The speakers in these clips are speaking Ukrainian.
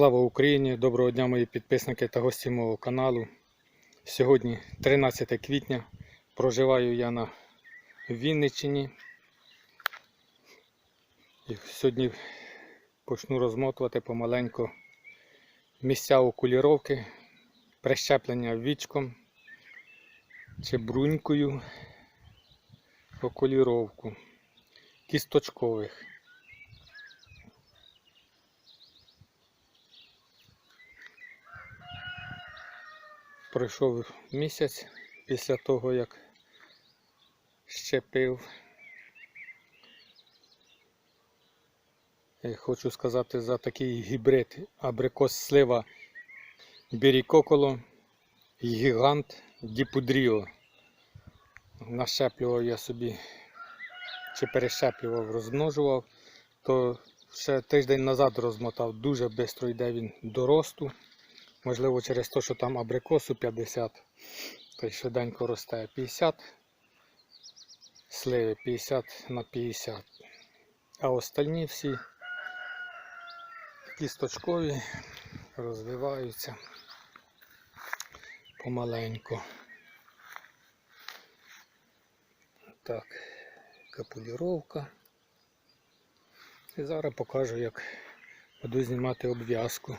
Слава Україні! Доброго дня мої підписники та гості мого каналу. Сьогодні 13 квітня. Проживаю я на Вінниччині. І сьогодні почну розмотувати помаленьку місця окуліровки, прищеплення вічком чи брунькою окуліровку кісточкових. Пройшов місяць після того, як щепив. І хочу сказати за такий гібрид абрикос слива бірікоколо гігант Діпудріо. Нащеплював я собі чи перещеплював, розмножував, то ще тиждень назад розмотав. Дуже швидко йде він до росту. Можливо, через те, що там абрикосу 50, то й швиденько росте 50 сливи 50 на 50. А остальні всі кісточкові розвиваються помаленьку. Так, капуліровка. І зараз покажу, як буду знімати обв'язку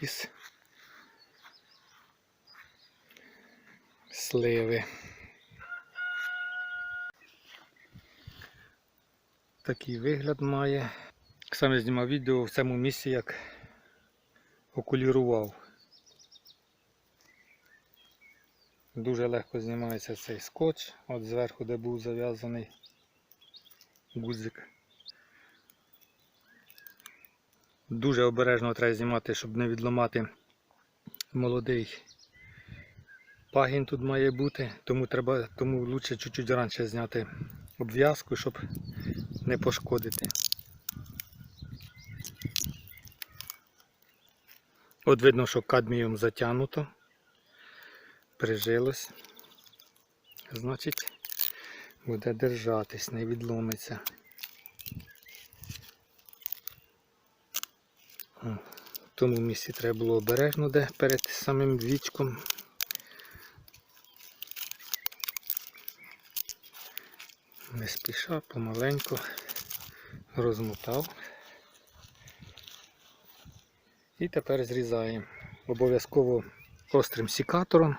із сливи. Такий вигляд має. Саме знімав відео в цьому місці, як окулірував. Дуже легко знімається цей скотч, от зверху, де був зав'язаний гудзик. Дуже обережно треба знімати, щоб не відламати молодий пагін тут має бути, тому треба, тому лучше чуть-чуть раніше зняти обв'язку, щоб не пошкодити. От видно, що кадмієм затягнуто, прижилось. Значить, буде держатись, не відломиться. О, В тому місці треба було обережно, де перед самим вічком. Не спіша, помаленьку розмотав. І тепер зрізаємо. Обов'язково острим сікатором.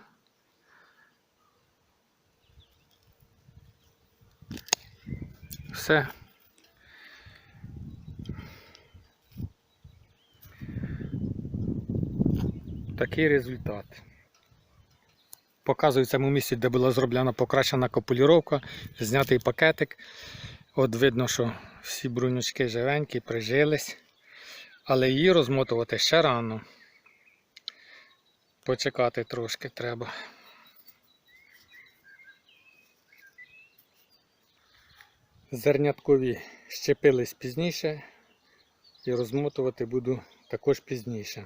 Все. Такий результат. Показую в цьому місці, де була зроблена покращена копулюровка, знятий пакетик. От видно, що всі брунючки живенькі, прижились. Але її розмотувати ще рано. Почекати трошки треба. Зерняткові щепились пізніше і розмотувати буду також пізніше.